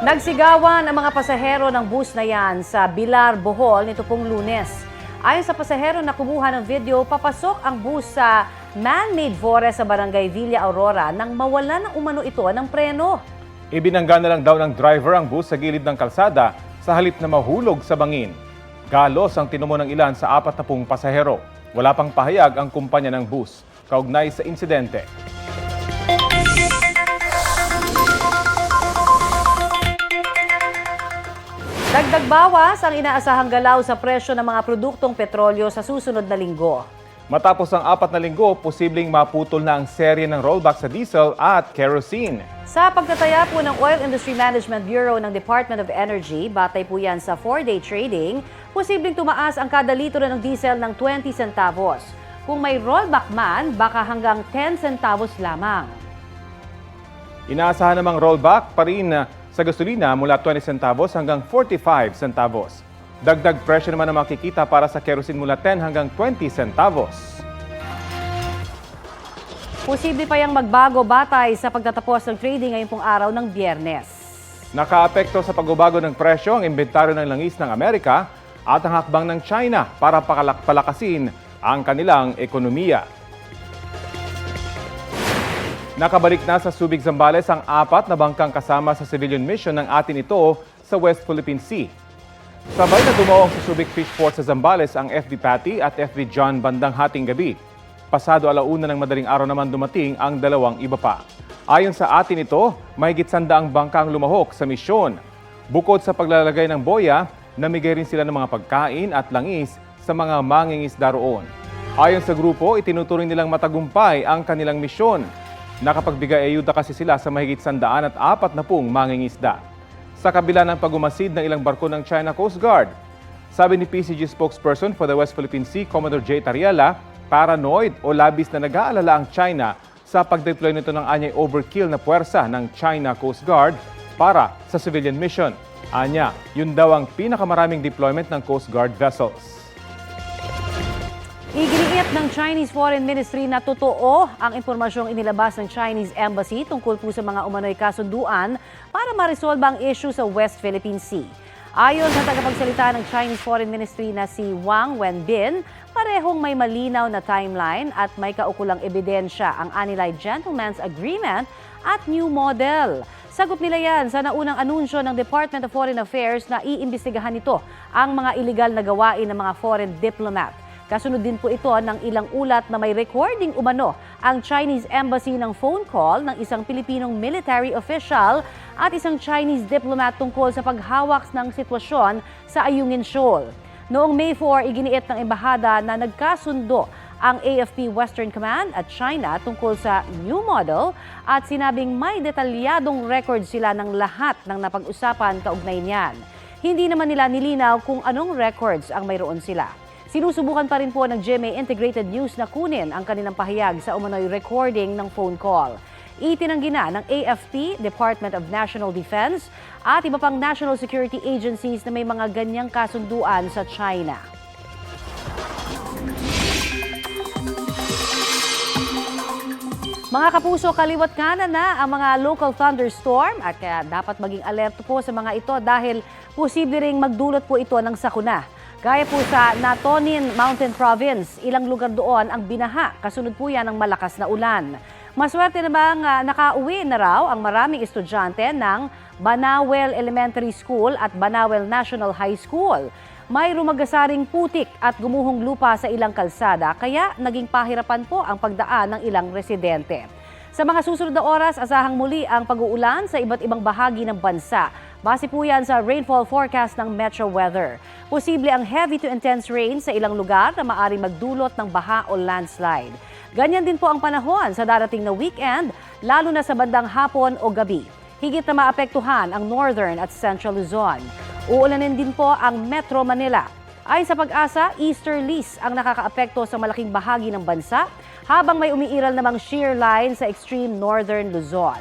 Nagsigawan ang mga pasahero ng bus na yan sa Bilar, Bohol nito pong lunes. Ayon sa pasahero na kumuha ng video, papasok ang bus sa man-made forest sa barangay Villa Aurora nang mawala ng umano ito ng preno. Ibinangga na lang daw ng driver ang bus sa gilid ng kalsada sa halip na mahulog sa bangin. Galos ang tinumo ng ilan sa apat na pung pasahero. Wala pang pahayag ang kumpanya ng bus. Kaugnay sa insidente. Dagdag bawas ang inaasahang galaw sa presyo ng mga produktong petrolyo sa susunod na linggo. Matapos ang apat na linggo, posibleng maputol na ang serye ng rollback sa diesel at kerosene. Sa pagtataya po ng Oil Industry Management Bureau ng Department of Energy, batay po yan sa 4-day trading, posibleng tumaas ang kada litro ng diesel ng 20 centavos. Kung may rollback man, baka hanggang 10 centavos lamang. Inaasahan namang rollback pa rin sa gasolina mula 20 centavos hanggang 45 centavos. Dagdag presyo naman ang makikita para sa kerosene mula 10 hanggang 20 centavos. Posible pa yang magbago batay sa pagtatapos ng trading ngayong pong araw ng biyernes. Nakaapekto sa pagbabago ng presyo ang inventaryo ng langis ng Amerika at ang hakbang ng China para palakasin ang kanilang ekonomiya. Nakabalik na sa Subic Zambales ang apat na bangkang kasama sa civilian mission ng atin ito sa West Philippine Sea. Sabay na dumaong sa Subic Fish Port sa Zambales ang FB Patty at FB John bandang hating gabi. Pasado alauna ng madaling araw naman dumating ang dalawang iba pa. Ayon sa atin ito, mahigit sandaang bangkang lumahok sa misyon. Bukod sa paglalagay ng boya, namigay rin sila ng mga pagkain at langis sa mga mangingisda roon. Ayon sa grupo, itinuturing nilang matagumpay ang kanilang misyon. Nakapagbigay ayuda kasi sila sa mahigit sandaan at apat na pung mangingisda. Sa kabila ng pagumasid ng ilang barko ng China Coast Guard, sabi ni PCG spokesperson for the West Philippine Sea, Commodore J. Tariela, paranoid o labis na nag-aalala ang China sa pag-deploy nito ng anyay overkill na puwersa ng China Coast Guard para sa civilian mission. Anya, yun daw ang pinakamaraming deployment ng Coast Guard vessels. Iginiit ng Chinese Foreign Ministry na totoo ang impormasyong inilabas ng Chinese Embassy tungkol po sa mga umano'y kasunduan para ma-resolve ang issue sa West Philippine Sea. Ayon sa tagapagsalita ng Chinese Foreign Ministry na si Wang Wenbin, parehong may malinaw na timeline at may kaukulang ebidensya ang Anilay Gentleman's Agreement at New Model. Sagot nila yan sa naunang anunsyo ng Department of Foreign Affairs na iimbestigahan nito ang mga illegal na gawain ng mga foreign diplomat. Kasunod din po ito ng ilang ulat na may recording umano ang Chinese Embassy ng phone call ng isang Pilipinong military official at isang Chinese diplomat tungkol sa paghawak ng sitwasyon sa Ayungin Shoal. Noong May 4, iginiit ng embahada na nagkasundo ang AFP Western Command at China tungkol sa new model at sinabing may detalyadong record sila ng lahat ng napag-usapan kaugnay niyan. Hindi naman nila nilinaw kung anong records ang mayroon sila. Sinusubukan pa rin po ng GMA Integrated News na kunin ang kanilang pahayag sa umano'y recording ng phone call. Itinanggi na ng AFP, Department of National Defense at iba pang national security agencies na may mga ganyang kasunduan sa China. Mga kapuso, kaliwat kanan na ang mga local thunderstorm at kaya dapat maging alerto po sa mga ito dahil posible ring magdulot po ito ng sakuna. Gaya po sa Natonin Mountain Province, ilang lugar doon ang binaha. Kasunod po yan ng malakas na ulan. Maswerte namang uh, nakauwi na raw ang maraming estudyante ng Banawel Elementary School at Banawel National High School. May rumagasaring putik at gumuhong lupa sa ilang kalsada kaya naging pahirapan po ang pagdaan ng ilang residente. Sa mga susunod na oras, asahang muli ang pag-uulan sa iba't ibang bahagi ng bansa. Base po yan sa rainfall forecast ng Metro Weather. Posible ang heavy to intense rain sa ilang lugar na maaaring magdulot ng baha o landslide. Ganyan din po ang panahon sa darating na weekend, lalo na sa bandang hapon o gabi. Higit na maapektuhan ang Northern at Central Luzon. Uulanin din po ang Metro Manila. Ayon sa pag-asa, easterlies ang nakakaapekto sa malaking bahagi ng bansa habang may umiiral namang shear line sa extreme northern Luzon.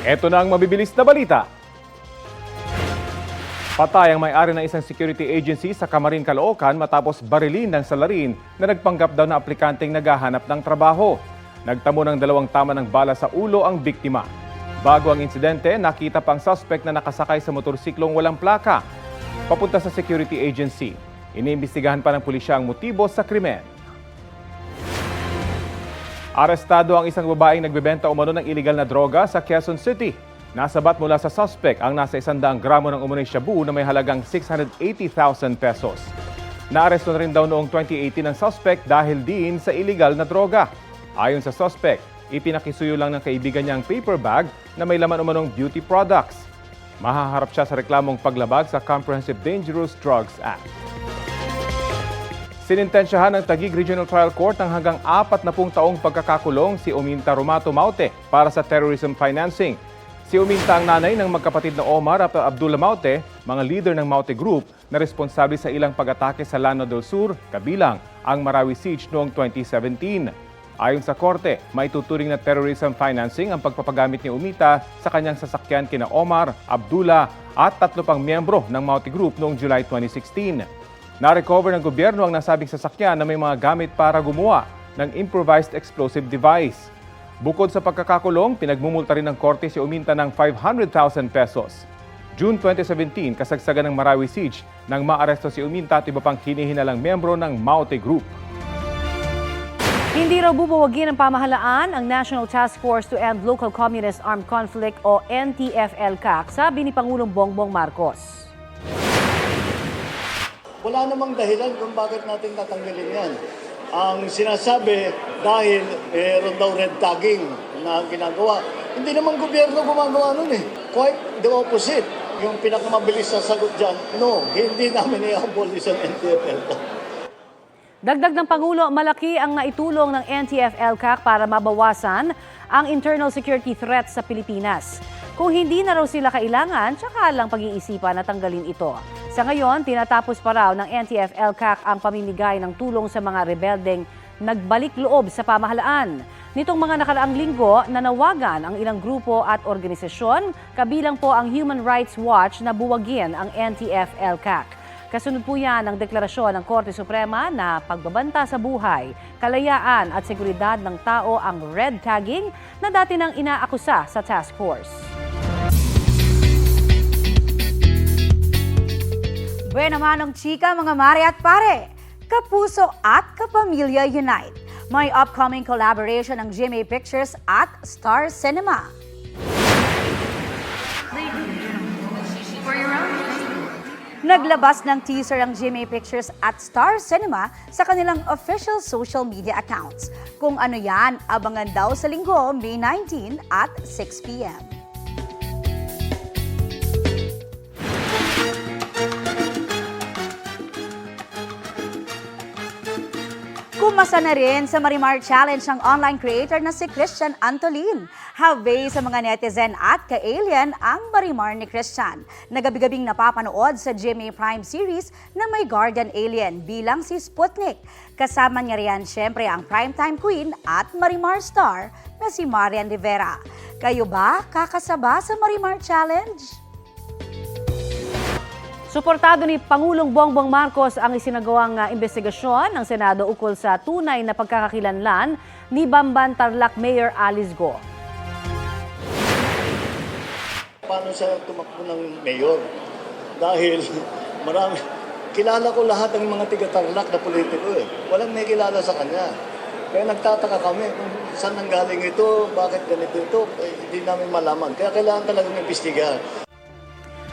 Ito na ang mabibilis na balita. Patay ang may-ari ng isang security agency sa Camarin, Caloocan matapos barilin ng salarin na nagpanggap daw na aplikanteng naghahanap ng trabaho. Nagtamo ng dalawang tama ng bala sa ulo ang biktima. Bago ang insidente, nakita pang suspect na nakasakay sa motorsiklong walang plaka. Papunta sa security agency. Iniimbestigahan pa ng pulisya ang motibo sa krimen. Arestado ang isang babaeng nagbebenta umano ng illegal na droga sa Quezon City. Nasabat mula sa suspect ang nasa 100 gramo ng umunoy shabu na may halagang 680,000 pesos. Naaresto na rin daw noong 2018 ang suspect dahil din sa illegal na droga. Ayon sa suspect, ipinakisuyo lang ng kaibigan niya ang paper bag na may laman umanong beauty products. Mahaharap siya sa reklamong paglabag sa Comprehensive Dangerous Drugs Act. Sinintensyahan ng Taguig Regional Trial Court ng hanggang apat na pung taong pagkakakulong si Uminta Romato Maute para sa terrorism financing. Si Uminta ang nanay ng magkapatid na Omar at Abdullah Maute, mga leader ng Maute Group na responsable sa ilang pag-atake sa Lano del Sur, kabilang ang Marawi Siege noong 2017. Ayon sa korte, may tuturing na terrorism financing ang pagpapagamit ni Umita sa kanyang sasakyan kina Omar, Abdullah at tatlo pang miyembro ng Maute Group noong July 2016. Na-recover ng gobyerno ang nasabing sasakyan na may mga gamit para gumawa ng improvised explosive device. Bukod sa pagkakakulong, pinagmumulta rin ng korte si Uminta ng 500,000 pesos. June 2017, kasagsagan ng Marawi Siege nang maaresto si Uminta at iba pang hinihinalang miyembro ng Maute Group. Hindi raw bubuwagin ng pamahalaan ang National Task Force to End Local Communist Armed Conflict o NTFL-CAC, sabi ni Pangulong Bongbong Marcos. Wala namang dahilan kung bakit natin tatanggalin yan. Ang sinasabi dahil meron daw red tagging na ginagawa. Hindi naman gobyerno gumagawa nun eh. Quite the opposite. Yung pinakamabilis na sagot dyan, no, hindi namin i-abolish ang NTFL. Dagdag ng Pangulo, malaki ang naitulong ng NTF-ELCAC para mabawasan ang internal security threat sa Pilipinas. Kung hindi na raw sila kailangan, tsaka lang pag-iisipan na tanggalin ito. Sa ngayon, tinatapos pa raw ng NTF-ELCAC ang pamimigay ng tulong sa mga rebeldeng nagbalik loob sa pamahalaan. Nitong mga nakaraang linggo, nanawagan ang ilang grupo at organisasyon, kabilang po ang Human Rights Watch na buwagin ang NTF-ELCAC. Kasunod po yan ang deklarasyon ng Korte Suprema na pagbabanta sa buhay, kalayaan at seguridad ng tao ang red tagging na dati nang inaakusa sa task force. Buena manong chika mga mare at pare, kapuso at kapamilya unite. May upcoming collaboration ng GMA Pictures at Star Cinema. Naglabas ng teaser ang GMA Pictures at Star Cinema sa kanilang official social media accounts. Kung ano yan, abangan daw sa linggo, May 19 at 6 p.m. Kumasa na rin sa Marimar Challenge ang online creator na si Christian Antolin. Have sa mga netizen at ka-alien ang Marimar ni Christian. Nagabi-gabing napapanood sa GMA Prime series na may guardian alien bilang si Sputnik. Kasama niya riyan syempre ang primetime queen at Marimar star na si Marian Rivera. Kayo ba kakasaba sa Marimar Challenge? Suportado ni Pangulong Bongbong Marcos ang isinagawang ah, investigasyon ng Senado ukol sa tunay na pagkakakilanlan ni Bamban Tarlac Mayor Alice Go. Paano siya tumakbo ng mayor? Dahil marami, kilala ko lahat ng mga tiga-tarlac na politiko eh. Walang may kilala sa kanya. Kaya nagtataka kami kung saan nanggaling ito, bakit ganito ito, eh, hindi namin malaman. Kaya kailangan talagang imbestigahan.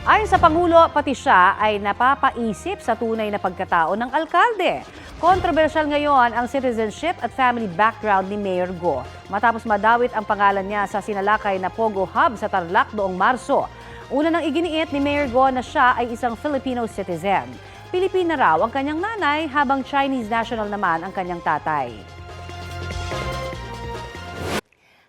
Ayon sa Pangulo, pati siya ay napapaisip sa tunay na pagkatao ng alkalde. Kontrobersyal ngayon ang citizenship at family background ni Mayor Go. Matapos madawit ang pangalan niya sa sinalakay na Pogo Hub sa Tarlac noong Marso. Una nang iginiit ni Mayor Go na siya ay isang Filipino citizen. Pilipina raw ang kanyang nanay habang Chinese national naman ang kanyang tatay.